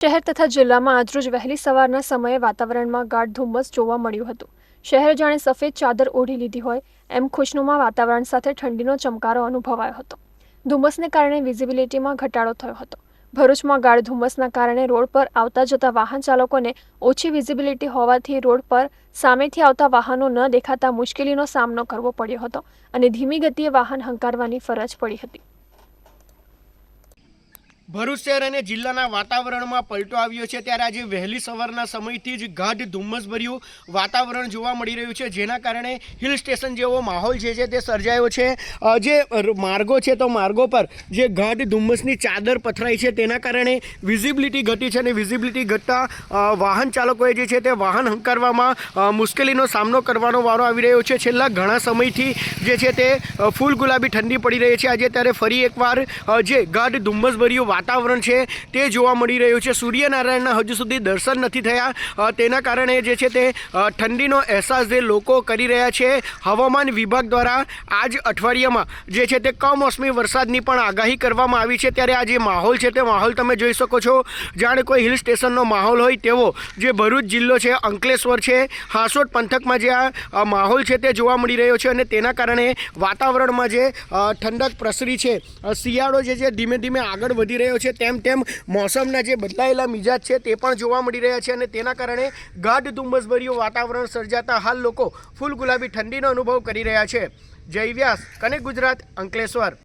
શહેર તથા જિલ્લામાં આજરોજ વહેલી સવારના સમયે વાતાવરણમાં ગાઢ ધુમ્મસ જોવા મળ્યું હતું. શહેર જાણે સફેદ ચાદર ઓઢી લીધી હોય એમ ખુશનુમા વાતાવરણ સાથે ઠંડીનો ચમકારો અનુભવાયો હતો. ધુમ્મસને કારણે વિઝિબિલિટીમાં ઘટાડો થયો હતો. ભરૂચમાં ગાઢ ધુમ્મસના કારણે રોડ પર આવતા જતા વાહન ચાલકોને ઓછી વિઝિબિલિટી હોવાથી રોડ પર સામેથી આવતા વાહનો ન દેખાતા મુશ્કેલીનો સામનો કરવો પડ્યો હતો અને ધીમી ગતિએ વાહન હંકારવાની ફરજ પડી હતી. ભરૂચ શહેર અને જિલ્લાના વાતાવરણમાં પલટો આવ્યો છે ત્યારે આજે વહેલી સવારના સમયથી જ ગાઢ ધુમ્મસભર્યું વાતાવરણ જોવા મળી રહ્યું છે, જેના કારણે હિલ સ્ટેશન જેવો માહોલ જે છે તે સર્જાયો છે. જે માર્ગો છે તો માર્ગો પર જે ગાઢ ધુમ્મસની ચાદર પથરાઈ છે તેના કારણે વિઝિબિલિટી ઘટી છે અને વિઝિબિલિટી ઘટતા વાહન ચાલકોએ જે છે તે વાહન હંકારવામાં મુશ્કેલીનો સામનો કરવાનો વારો આવી રહ્યો છે. છેલ્લા ઘણા સમયથી જે છે તે ફૂલ ગુલાબી ઠંડી પડી રહી છે. આજે ત્યારે ફરી એકવાર જે ગાઢ ધુમ્મસભર્યું વાતાવરણ છે તે જોવા મળી રહ્યું છે. સૂર્યનારાયણના હજુ સુધી દર્શન નથી થયા. તેના કારણે જે છે તે ઠંડીનો અહેસાસ જે લોકો કરી રહ્યા છે, હવામાન વિભાગ દ્વારા આજ અઠવાડિયામાં જે છે તે કમોસમી વરસાદની પણ આગાહી કરવામાં આવી છે. ત્યારે આ જે માહોલ છે તે માહોલ તમે જોઈ શકો છો. જાણે કોઈ હિલ સ્ટેશનનો માહોલ હોય તેવો જે ભરૂચ જિલ્લો છે, અંકલેશ્વર છે, હાસોટ પંથકમાં જે આ માહોલ છે તે જોવા મળી રહ્યો છે અને તેના કારણે વાતાવરણમાં જે ઠંડક પ્રસરી છે. શિયાળો જે છે ધીમે ધીમે આગળ વધી રહ્યો છે. તેમ તેમ મોસમના જે બદલાયેલા મિજાજ છે તે પણ જોવા મળી રહ્યા છે અને તેના કારણે ગાઢ ધુમ્મસભર્યું વાતાવરણ સર્જાતા હાલ લોકો ફૂલ ગુલાબી ઠંડીનો અનુભવ કરી રહ્યા છે. જય વ્યાસ કનેક્ટ ગુજરાત, અંકલેશ્વર.